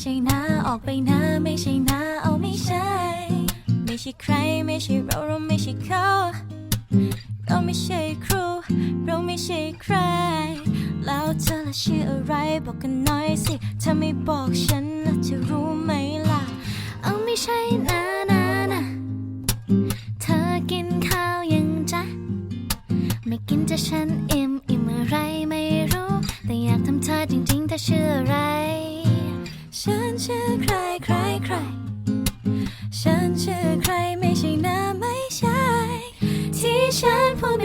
ใช่นะออกไปนะไม่ใช่นะเอาไม่ใช่ ไม่ใช่ใครไม่ใช่เราเราไม่ใช่เขา เราไม่ใช่ครู เราไม่ใช่ใคร แล้วเธอละชื่ออะไรบอกกันหน่อยสิถ้าไม่บอกฉันแล้วจะรู้ไหมล่ะ เอาไม่ใช่นะนะนะเธอกินข้าวยังจ๊ะ ไม่กินจะฉันอิ่มอิ่มอะไรไม่รู้ แต่อยากทำเธอจริงๆเธอชื่ออะไร ฉันชื่อใครใครใคร ฉันชื่อใครไม่ใช่นะไม่ใช่ ที่ฉันพูด